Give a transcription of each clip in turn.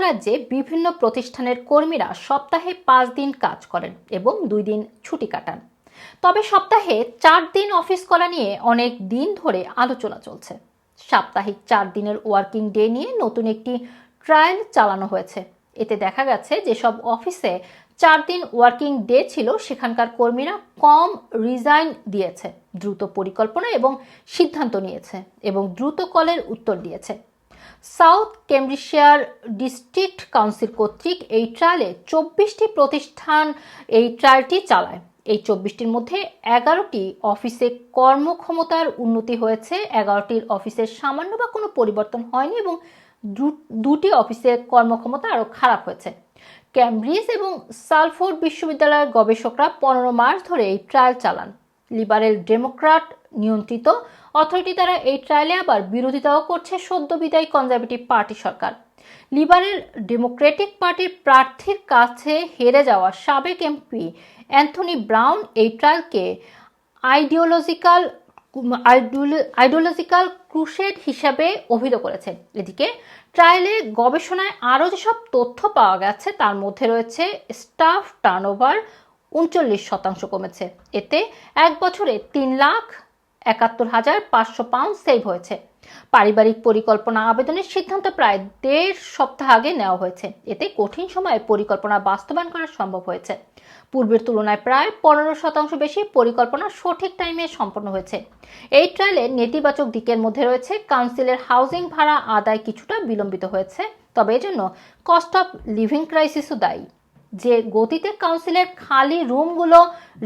যুক্তরাজ্যে বিভিন্ন প্রতিষ্ঠানের কর্মীরা সপ্তাহে পাঁচ দিন কাজ করেন এবং দুই দিন ছুটি কাটান। তবে সপ্তাহে চার দিন অফিস করা নিয়ে অনেক দিন ধরে আলোচনা চলছে। সাপ্তাহিক চার দিনের ওয়ার্কিং ডে নিয়ে নতুন একটি ট্রায়াল চালানো হয়েছে। এতে দেখা গেছে যেসব অফিসে চার দিন ওয়ার্কিং ডে ছিল, সেখানকার কর্মীরা কম রিজাইন দিয়েছে, দ্রুত পরিকল্পনা এবং সিদ্ধান্ত নিয়েছে এবং দ্রুত কলের উত্তর দিয়েছে। সাউথ কেমব্রিশিয়ার ডিস্ট্রিক্ট কাউন্সিল কর্তৃক এই ট্রায়ালে চব্বিশটি প্রতিষ্ঠান এই ট্রায়ালটি চালায়। এই চব্বিশটির মধ্যে এগারোটি অফিসে কর্মক্ষমতার উন্নতি হয়েছে, এগারোটির অফিসের সামান্য বা কোনো পরিবর্তন হয়নি এবং দুটি অফিসের কর্মক্ষমতা আরও খারাপ হয়েছে। ক্যামব্রিজ এবং সালফোর্ড বিশ্ববিদ্যালয়ের গবেষকরা পনেরো মার্চ ধরে এই ট্রায়াল চালান। লিবারেল ডেমোক্রাট নিয়ন্ত্রিত অথরিটি দ্বারা এই ট্রায়ালে আবার বিরোধিতাও করছে সদ্য বিদায়ী কনজারভেটিভ পার্টি সরকার। লিবারেল ডেমোক্রেটিক পার্টির প্রার্থীর কাছে হেরে যাওয়া সাবেক এমপি অ্যান্থনি ব্রাউন এই ট্রায়ালকে আইডিওলজিক্যাল আইডিওলজিক্যাল ক্রুশেড হিসাবে অভিহিত করেছেন। এদিকে ট্রায়ালে গবেষণায় আরও যেসব তথ্য পাওয়া গেছে, তার মধ্যে রয়েছে স্টাফ টার্নওভার উনচল্লিশ শতাংশ কমেছে। এতে এক বছরে তিন লাখ একাত্তর হাজার পাঁচশো পাউন্ড সেভ হয়েছে। পারিবারিক পরিকল্পনা আবেদনের সিদ্ধান্ত প্রায় দেড় সপ্তাহ আগে নেওয়া হয়েছে। এতে কঠিন সময়ে পরিকল্পনা বাস্তবায়ন করা সম্ভব হয়েছে। পূর্বের তুলনায় প্রায় পনেরো শতাংশ বেশি পরিকল্পনা সঠিক টাইমে সম্পন্ন হয়েছে। এই ট্রায়ালে নেতিবাচক দিকের মধ্যে রয়েছে, কাউন্সিলের হাউজিং ভাড়া আদায় কিছুটা বিলম্বিত হয়েছে, তবে এজন্য কস্ট অফ লিভিং ক্রাইসিসও দায়ী। যে গতিতে কাউন্সিলের খালি রুমগুলো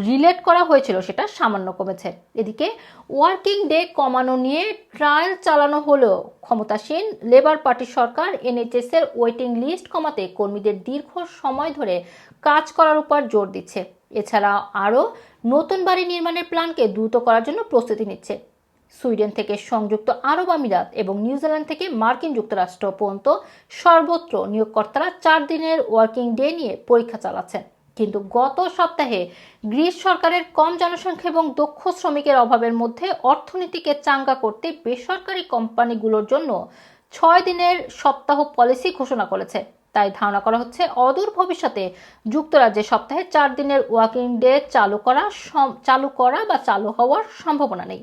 রিলেট করা হয়েছিল সেটা সামান্য কমেছে। এদিকে ওয়ার্কিং ডে কমানো নিয়ে ট্রায়াল চালানো হলেও ক্ষমতাসীন লেবার পার্টি সরকার এনএইচএস এর ওয়েটিং লিস্ট কমাতে কর্মীদের দীর্ঘ সময় ধরে কাজ করার উপর জোর দিচ্ছে। এছাড়া আরও নতুন বাড়ি নির্মাণের প্ল্যানকে দ্রুত করার জন্য প্রস্তুতি নিচ্ছে। সুইডেন থেকে সংযুক্ত আরব আমিরাত এবং নিউজিল্যান্ড থেকে মার্কিন যুক্তরাষ্ট্র পর্যন্ত সর্বত্র নিয়োগকর্তারা চার দিনের ওয়ার্কিং ডে নিয়ে পরীক্ষা চালাচ্ছেন। কিন্তু গত সপ্তাহে গ্রিস সরকারের কম জনসংখ্যা এবং দক্ষ শ্রমিকের অভাবের মধ্যে অর্থনীতিকে চাঙ্গা করতে বেসরকারি কোম্পানিগুলোর জন্য ছয় দিনের সপ্তাহ পলিসি ঘোষণা করেছে। তাই ধারণা করা হচ্ছে অদূর ভবিষ্যতে যুক্তরাজ্যে সপ্তাহে চার দিনের ওয়ার্কিং ডে চালু করা চালু করা বা চালু হওয়ার সম্ভাবনা নেই।